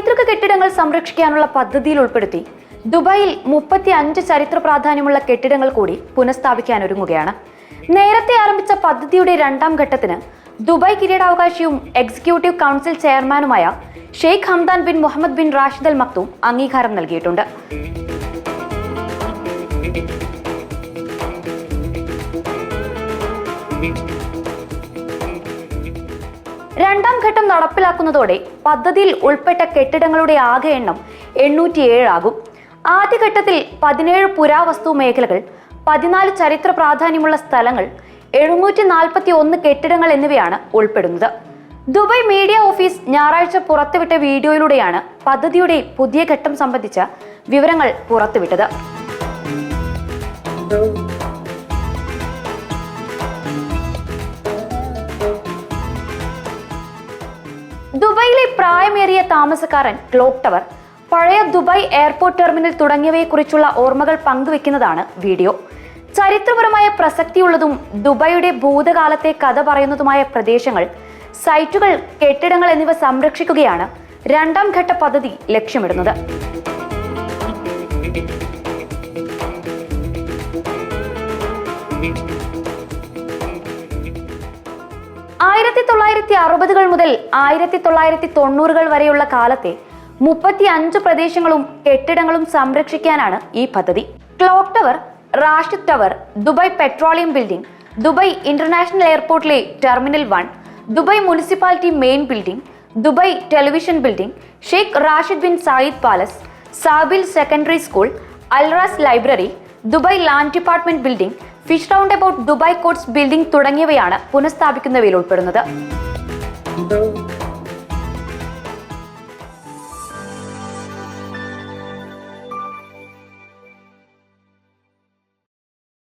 പൈതൃക കെട്ടിടങ്ങൾ സംരക്ഷിക്കാനുള്ള പദ്ധതിയിൽ ഉൾപ്പെടുത്തി. ദുബായിൽ മുപ്പത്തി അഞ്ച് ചരിത്ര പ്രാധാന്യമുള്ള കെട്ടിടങ്ങൾ കൂടി പുനഃസ്ഥാപിക്കാൻ ഒരുങ്ങുകയാണ് നേരത്തെ ആരംഭിച്ച പദ്ധതിയുടെ രണ്ടാം ഘട്ടത്തിന് ദുബായ് കിരീടാവകാശിയും എക്സിക്യൂട്ടീവ് കൗൺസിൽ ചെയർമാനുമായ Sheikh Hamdan bin Mohammed bin Rashid Al Maktoum അംഗീകാരം നൽകിയിട്ടുണ്ട്. രണ്ടാം ഘട്ടം നടപ്പിലാക്കുന്നതോടെ പദ്ധതിയിൽ ഉൾപ്പെട്ട കെട്ടിടങ്ങളുടെ ആകെ എണ്ണം എണ്ണൂറ്റിയേഴ് ആകും ആദ്യഘട്ടത്തിൽ പതിനേഴ് പുരാവസ്തു മേഖലകൾ പതിനാല് ചരിത്ര പ്രാധാന്യമുള്ള സ്ഥലങ്ങൾ എഴുന്നൂറ്റി നാൽപ്പത്തി ഒന്ന് കെട്ടിടങ്ങൾ എന്നിവയാണ് ഉൾപ്പെടുന്നത്. ദുബായ് മീഡിയ ഓഫീസ് ഞായറാഴ്ച പുറത്തുവിട്ട വീഡിയോയിലൂടെയാണ് പദ്ധതിയുടെ പുതിയ ഘട്ടം സംബന്ധിച്ച വിവരങ്ങൾ പുറത്തുവിട്ടത്. പ്രായമേറിയ താമസക്കാരൻ ക്ലോക്ക് ടവർ. പഴയ ദുബായ് എയർപോർട്ട് ടെർമിനൽ തുടങ്ങിയവയെക്കുറിച്ചുള്ള ഓർമ്മകൾ പങ്കുവെക്കുന്നതാണ് വീഡിയോ. ചരിത്രപരമായ പ്രസക്തിയുള്ളതും ദുബായിയുടെ ഭൂതകാലത്തെ കഥ പറയുന്നതുമായ പ്രദേശങ്ങൾ സൈറ്റുകൾ കെട്ടിടങ്ങൾ എന്നിവ സംരക്ഷിക്കുകയാണ് രണ്ടാം ഘട്ട പദ്ധതി ലക്ഷ്യമിടുന്നത്. ആയിരത്തി തൊള്ളായിരത്തി അറുപതുകൾ മുതൽ ആയിരത്തി തൊള്ളായിരത്തി തൊണ്ണൂറുകൾ വരെയുള്ള കാലത്തെ മുപ്പത്തി അഞ്ച് പ്രദേശങ്ങളും കെട്ടിടങ്ങളും സംരക്ഷിക്കാനാണ് ഈ പദ്ധതി. Clock tower Rashid tower Dubai petroleum building Dubai international എയർപോർട്ടിലെ terminal one Dubai municipality main building Dubai television building Sheikh Rashid bin Saeed palace Zabeel secondary school Al Ras library Dubai land department building fish roundabout Dubai courts building തുടങ്ങിയവയാണ് പുനഃസ്ഥാപിക്കുന്നവയിൽ ഉൾപ്പെടുന്നത്.